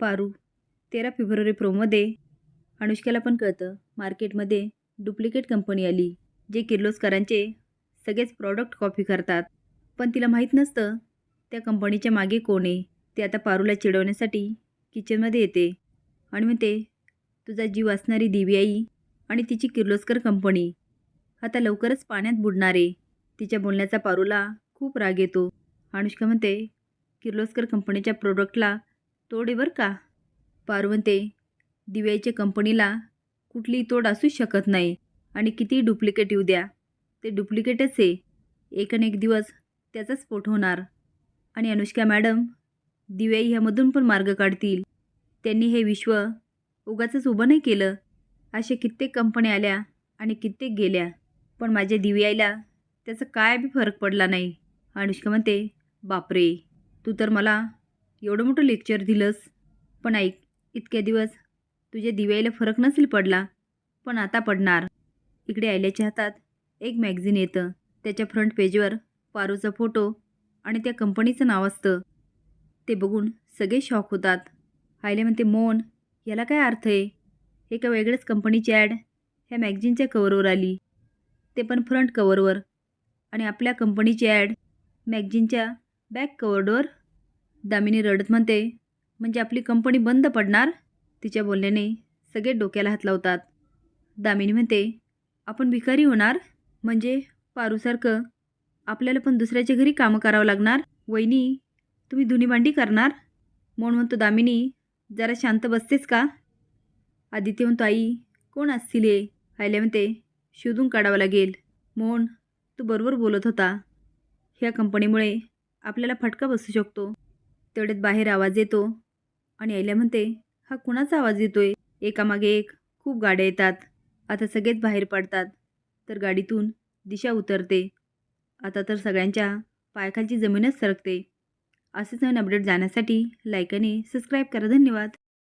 पारू. तेरा फेब्रुवारी प्रोमध्ये अनुष्काला पण कळतं. मार्केटमध्ये डुप्लिकेट कंपनी आली जे किर्लोस्करांचे सगळेच प्रॉडक्ट कॉपी करतात. पण तिला माहीत नसतं त्या कंपनीच्या मागे कोण आहे. ते आता पारूला चिडवण्यासाठी किचनमध्ये येते. आणि म्हणते तुझा जीव असणारी दिवी आई आणि तिची किर्लोस्कर कंपनी आता लवकरच पाण्यात बुडणारे तिच्या बोलण्याचा पारूला खूप राग येतो. अनुष्का म्हणते किर्लोस्कर कंपनीच्या प्रोडक्टला तोडे बर बरं का? पारू दिव्याच्या कंपनीला कुठलीही तोड असूच शकत नाही आणि कितीही डुप्लिकेट येऊ द्या ते डुप्लिकेटच आहे. एक आणि एक दिवस त्याचा स्फोट होणार. आणि अनुष्का मॅडम दिव्याई ह्यामधून पण मार्ग काढतील. त्यांनी हे विश्व उगाचंच उभं नाही केलं. अशा कित्येक कंपन्या आल्या आणि कित्येक गेल्या. पण माझ्या दिव्याईला त्याचा काय बी फरक पडला नाही. अनुष्का म्हणते बापरे तू तर मला एवढं मोठं लेक्चर दिलंस. पण ऐक इतक्या दिवस तुझ्या दिव्याला फरक नसेल पडला पण आता पडणार. इकडे आयल्याच्या हातात एक मॅगझिन येतं. त्याच्या फ्रंट पेजवर पारूचा फोटो आणि त्या कंपनीचं नाव असतं. ते बघून सगळे शॉक होतात. आयले म्हणते मोन याला काय अर्थ आहे? एका वेगळ्याच कंपनीची ॲड ह्या मॅगझिनच्या कवरवर आली. ते पण फ्रंट कवरवर आणि आपल्या कंपनीची ॲड मॅगझिनच्या बॅक कवरवर दामिनी रडत म्हणते म्हणजे आपली कंपनी बंद पडणार? तिच्या बोलण्याने सगळे डोक्याला हात लावतात. दामिनी म्हणते आपण भिकारी होणार? म्हणजे पारूसारखं? आपल्याला पण दुसऱ्याच्या घरी कामं करावं लागणार? वहिनी तुम्ही धुनी भांडी करणार? म्हणून म्हणतो दामिनी जरा शांत बसतेस का? आदित्य म्हणतो आई कोण असतील हे? आयल्या म्हणते शोधून काढावं लागेल. मोहन तू बरोबर बोलत होता. ह्या कंपनीमुळे आपल्याला फटका बसू शकतो. तेवढ्यात बाहेर आवाज येतो. आणि आईला म्हणते हा कुणाचा आवाज येतोय? एकामागे एक खूप गाड्या येतात. आता सगळेच बाहेर पडतात. तर गाडीतून दिशा उतरते. आता तर सगळ्यांच्या पायाखालची जमीनच सरकते. असेच नवीन अपडेट जाण्यासाठी लाईक आणि सबस्क्राईब करा. धन्यवाद.